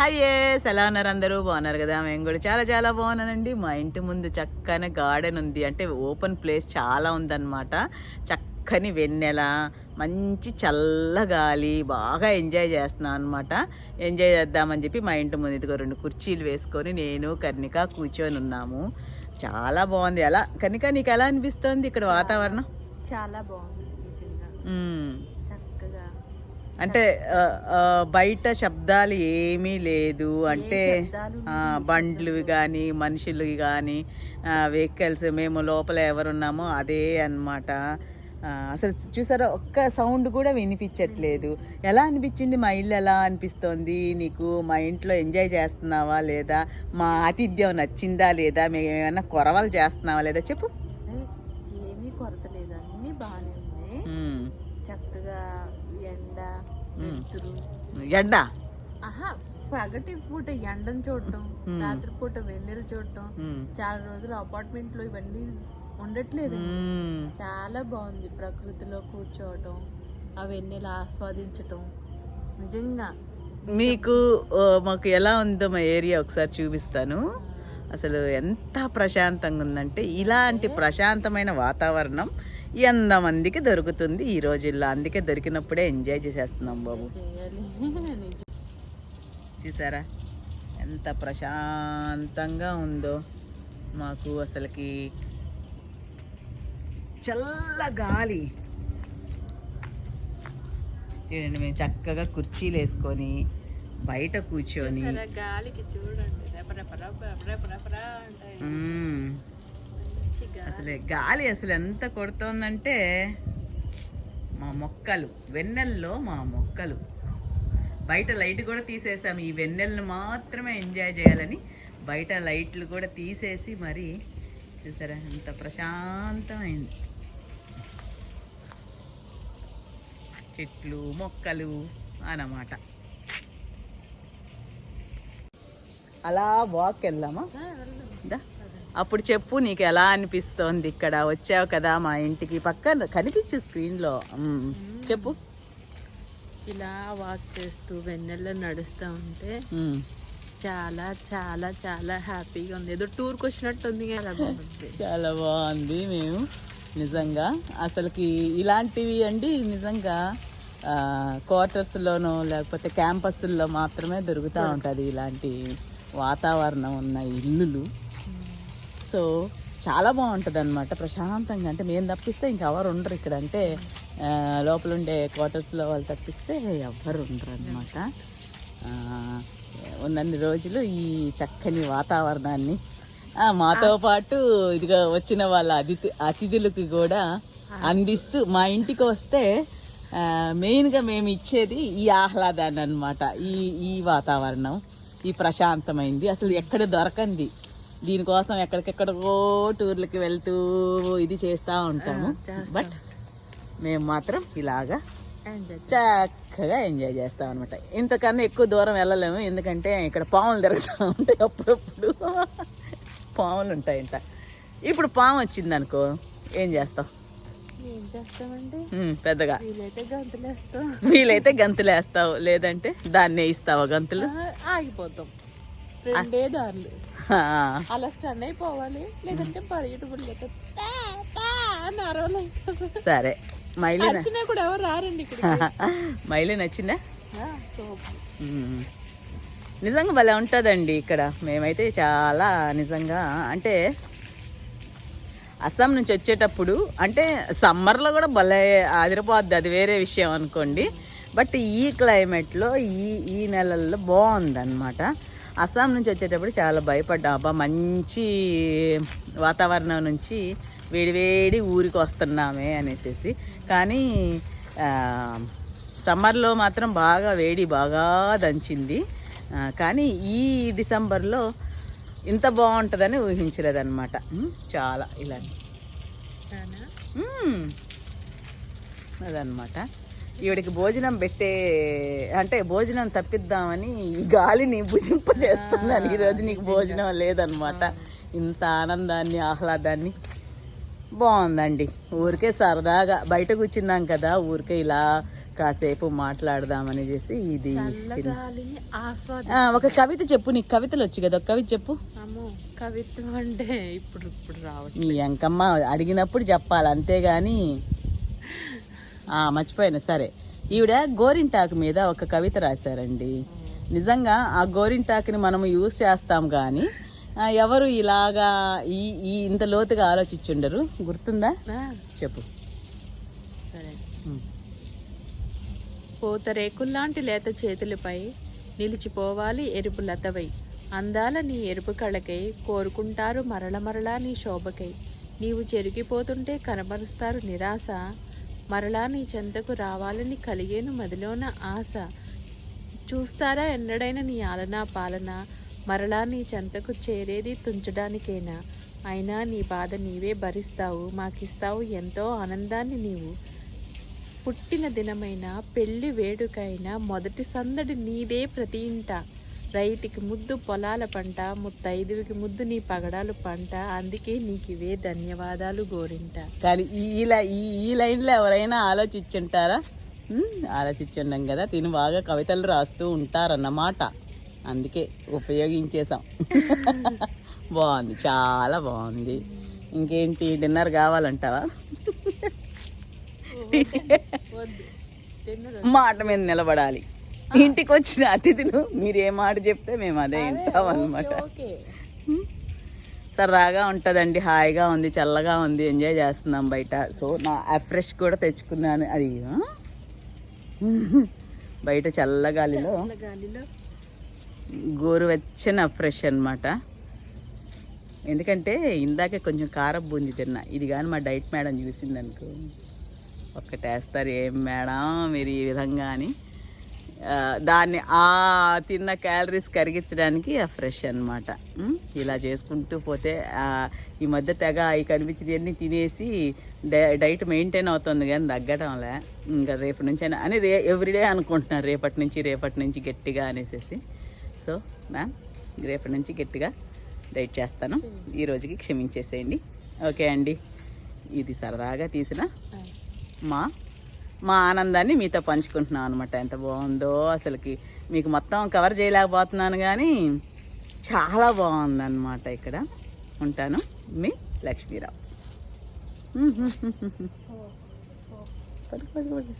Hi yes ఎలా ఉన్నారు అందరూ? బాగున్నారు కదా? మేము కూడా చాలా చాలా బాగున్నానండి. మా ఇంటి ముందు చక్కని గార్డెన్ ఉంది. అంటే ఓపెన్ ప్లేస్ చాలా ఉందన్నమాట. చక్కని వెన్నెల మంచి చల్ల గాలి బాగా ఎంజాయ్ చేస్తున్నాం అనమాట ఎంజాయ్ చేద్దామని చెప్పి మా ఇంటి ముందు ఇదిగో రెండు కుర్చీలు వేసుకొని నేను కర్ణిక కూర్చొని ఉన్నాము. చాలా బాగుంది. ఎలా? కర్ణిక నీకు ఎలా అనిపిస్తుంది ఇక్కడ వాతావరణం? చాలా బాగుంది అంటే బయట శబ్దాలు ఏమీ లేదు. అంటే బండ్లు కానీ మనుషులు కానీ వెహికల్స్ మేము లోపల ఎవరున్నామో అదే అన్నమాట. ఆ, అసలు చూసారా ఒక్క సౌండ్ కూడా వినిపించట్లేదు. ఎలా అనిపించింది? మా ఇల్లు ఎలా అనిపిస్తోంది? నీకు మా ఇంట్లో ఎంజాయ్ చేస్తున్నావా లేదా? మా ఆతిథ్యం నచ్చిందా లేదా? మేము ఏమైనా కొరవలు చేస్తున్నావా లేదా? చెప్పు ఏ, ఏమీ కొరత లేదు అన్ని బాగానే ఉన్నాయి మ్మ్. చక్కగా ఎండ ఎండ? ఆహా పగటి పూట ఎండను చూడటం. రాత్రి పూట వెన్నెలు చూడటం. చాలా రోజులు అపార్ట్మెంట్లో ఇవన్నీ ఉండట్లేదు. చాలా బాగుంది ప్రకృతిలో కూర్చోవటం ఆ వెన్నెలు ఆస్వాదించటం. నిజంగా మీకు మాకు ఎలా ఉందో మా ఏరియా ఒకసారి చూపిస్తాను. అసలు ఎంత ప్రశాంతంగా ఉందంటే ఇలాంటి ప్రశాంతమైన వాతావరణం ఎంతమందికి దొరుకుతుంది ఈ రోజుల్లో? అందుకే దొరికినప్పుడే ఎంజాయ్ చేసేస్తున్నాం బాబు. చూసారా? ఎంత ప్రశాంతంగా ఉందో మాకు అసలుకి. చల్ల గాలి. చూడండి మేము చక్కగా కుర్చీలు వేసుకొని బయట కూర్చొని గాలికి చూడండి. అసలు గాలి అసలు ఎంత కొడుతోందంటే మా మొక్కలు వెన్నెల్లో మా మొక్కలు. బయట లైట్ కూడా తీసేసాం ఈ వెన్నెలను మాత్రమే ఎంజాయ్ చేయాలని బయట లైట్లు కూడా తీసేసి మరి చూసారా ఎంత ప్రశాంతమైంది. చెట్లు మొక్కలు అన్నమాట. అలా వాక్ వెళ్దామా. అప్పుడు చెప్పు నీకు ఎలా అనిపిస్తోంది ఇక్కడ? వచ్చావు కదా మా ఇంటికి. పక్కన కనిపించు స్క్రీన్లో. చెప్పు. ఇలా వాక్ చేస్తూ వెన్నెల్లో నడుస్తూ ఉంటే. చాలా చాలా చాలా హ్యాపీగా ఉంది. ఏదో టూర్కి వచ్చినట్టు ఉంది కదా బాగుంది చాలా బాగుంది మేము. నిజంగా అసలుకి ఇలాంటివి అండి నిజంగా క్వార్టర్స్లోనో లేకపోతే క్యాంపస్ల్లో మాత్రమే దొరుకుతూ ఉంటుంది ఇలాంటి వాతావరణం ఉన్న ఇల్లులు. సో చాలా బాగుంటుంది అనమాట ప్రశాంతంగా అంటే మేము తప్పిస్తే ఇంకెవరు ఉండరు ఇక్కడ అంటే లోపల ఉండే క్వార్టర్స్లో వాళ్ళు తప్పిస్తే ఎవ్వరు ఉండరు అనమాట ఉన్నన్ని రోజులు ఈ చక్కని వాతావరణాన్ని మాతో పాటు ఇదిగా వచ్చిన వాళ్ళ అతిథి అతిథులకి కూడా అందిస్తూ మా ఇంటికి వస్తే మెయిన్గా మేము ఇచ్చేది ఈ ఆహ్లాదాన్ని అనమాట ఈ ఈ వాతావరణం ఈ ప్రశాంతమైంది. అసలు ఎక్కడ దొరకంది. దీనికోసం ఎక్కడికెక్కడికో టూర్లకి వెళ్తూ ఇది చేస్తూ ఉంటాము. చేస్తాం. బట్ మేము మాత్రం ఇలాగా చక్కగా ఎంజాయ్ చేస్తాం అనమాట ఇంతకన్నా ఎక్కువ దూరం వెళ్ళలేము. ఎందుకంటే ఇక్కడ పాములు తిరుగుతూ ఉంటాయి అప్పుడప్పుడు. పాములు ఉంటాయి ఇంత ఇప్పుడు పాము వచ్చింది అనుకో ఏం ఉమ్, పెద్దగా. వీలైతే గంతులేస్తాం. వీలైతే గంతులు వేస్తావు లేదంటే దాన్నే ఇస్తావా గంతులు? ఆగిపోతాం. రెండే దారులు. అలా స్టన్ అయిపోవాలి లేదంటే పరిగెట్టుబడి లేక అని సరే మైలే వచ్చినా కూడా ఎవరు రారండి ఇక్కడ మైలే నచ్చిందా. నిజంగా భలే ఉంటుందండి ఇక్కడ. మేమైతే చాలా నిజంగా అంటే అస్సాం నుంచి వచ్చేటప్పుడు అంటే సమ్మర్లో కూడా భలే ఆదిరిపోద్ది. అది వేరే విషయం అనుకోండి. బట్ ఈ క్లైమేట్లో ఈ ఈ నెలల్లో బాగుందన్నమాట. అస్సాం నుంచి వచ్చేటప్పుడు చాలా భయపడ్డా. అబ్బా మంచి వాతావరణం నుంచి వేడివేడి ఊరికి వస్తున్నామే అనేసి కానీ సమ్మర్లో మాత్రం బాగా వేడి బాగా దంచింది. కానీ ఈ డిసెంబర్లో ఇంత బాగుంటుందని ఊహించలేదన్నమాట. చాలా ఇలా. అదనమాట ఈవిడికి భోజనం పెట్టే అంటే భోజనం తప్పిద్దామని ఈ గాలిని భుజింప చేస్తున్నాను ఈరోజు నీకు భోజనం లేదనమాట. ఇంత ఆనందాన్ని ఆహ్లాదాన్ని. బాగుందండి. ఊరికే సరదాగా బయట కూర్చున్నాం కదా ఊరికే ఇలా కాసేపు మాట్లాడదామని చేసి ఇది ఒక కవిత చెప్పు నీకు కవితలు వచ్చి కదా ఒక కవిత చెప్పు. అమ్మో కవిత్వం అంటే ఇప్పుడు ఇప్పుడు రావట్లేదు. ఎంకమ్మ అడిగినప్పుడు చెప్పాలి అంతేగాని మర్చిపోయాను. సరే. ఈవిడ గోరింటాకు మీద ఒక కవిత రాశారండి. నిజంగా ఆ గోరింటాకుని మనం యూజ్ చేస్తాం కానీ ఎవరు ఇలాగా ఈ ఈ ఇంత లోతుగా ఆలోచించుండరు? గుర్తుందా? చెప్పు. సరే. పూతరేకుల్లాంటి లేత చేతులపై నిలిచిపోవాలి ఎరుపు లతవై. అందాల నీ ఎరుపు కళకై కోరుకుంటారు మరల మరలా నీ శోభకై. నీవు చెరిగిపోతుంటే కనబరుస్తారు నిరాశ. మరలా నీ చెంతకు రావాలని కలిగేను మదిలోన ఆశ. చూస్తారా ఎన్నడైనా నీ ఆలనా పాలన? మరలా నీ చెంతకు చేరేది తుంచడానికేనా? అయినా నీ బాధ నీవే భరిస్తావు. మాకిస్తావు ఎంతో ఆనందాన్ని నీవు. పుట్టిన దినమైన పెళ్ళి వేడుకైనా మొదటి సందడి నీదే ప్రతి ఇంట. రైతుకి ముద్దు పొలాల పంట ముత్తైదువికి ముద్దు నీ పగడాలు పంట అందుకే నీకు ఇవే ధన్యవాదాలు గోరింట. కానీ ఈ ఈ ఈ లైన్లో ఎవరైనా ఆలోచించుంటారా? ఆలోచించుండం కదా తిని బాగా కవితలు రాస్తూ ఉంటారన్నమాట. అందుకే ఉపయోగించేసాం బాగుంది చాలా బాగుంది. ఇంకేంటి డిన్నర్ కావాలంటావా? మాట మీద నిలబడాలి. ఇంటికి వచ్చిన అతిథులు మీరు ఏ మాట చెప్తే మేము అదే వింటాం అనమాట సరదాగా ఉంటుందండి హాయిగా ఉంది చల్లగా ఉంది ఎంజాయ్ చేస్తున్నాం బయట. సో నా ఫ్రెష్ కూడా తెచ్చుకున్నాను. అది? బయట చల్లగాలిలో గాలిలో గోరువెచ్చని ఫ్రెష్ అన్నమాట. ఎందుకంటే ఇందాకే కొంచెం కారం బూంది తిన్నా. ఇది కానీ మా డైట్ మేడం చూసింది అనుకో ఒక్కటేస్తారు ఏం మేడం మీరు ఈ విధంగా అని. దాన్ని ఆ తిన్న క్యాలరీస్ కరిగించడానికి ఆ ఫ్రెష్ అనమాట ఇలా చేసుకుంటూ పోతే ఈ మధ్య తెగ ఈ కనిపించినవన్నీ తినేసి డై- డైట్ మెయింటైన్ అవుతుంది కానీ తగ్గటంలే ఇంకా రేపు నుంచి అయినా అని రే ఎవ్రీడే అనుకుంటున్నారు రేపటి నుంచి రేపటి నుంచి గట్టిగా అనేసి సో మ్యామ్ రేపటి నుంచి గట్టిగా డైట్ చేస్తాను. ఈ రోజుకి క్షమించేసేయండి. ఓకే అండి. ఇది సరదాగా తీసిన మా మా ఆనందాన్ని మీతో పంచుకుంటున్నాం అనమాట ఎంత బాగుందో అసలుకి. మీకు మొత్తం కవర్ చేయలేకపోతున్నాను కానీ చాలా బాగుందన్నమాట ఇక్కడ. ఉంటాను మీ లక్ష్మీరావు. పడు, పడు, పడు.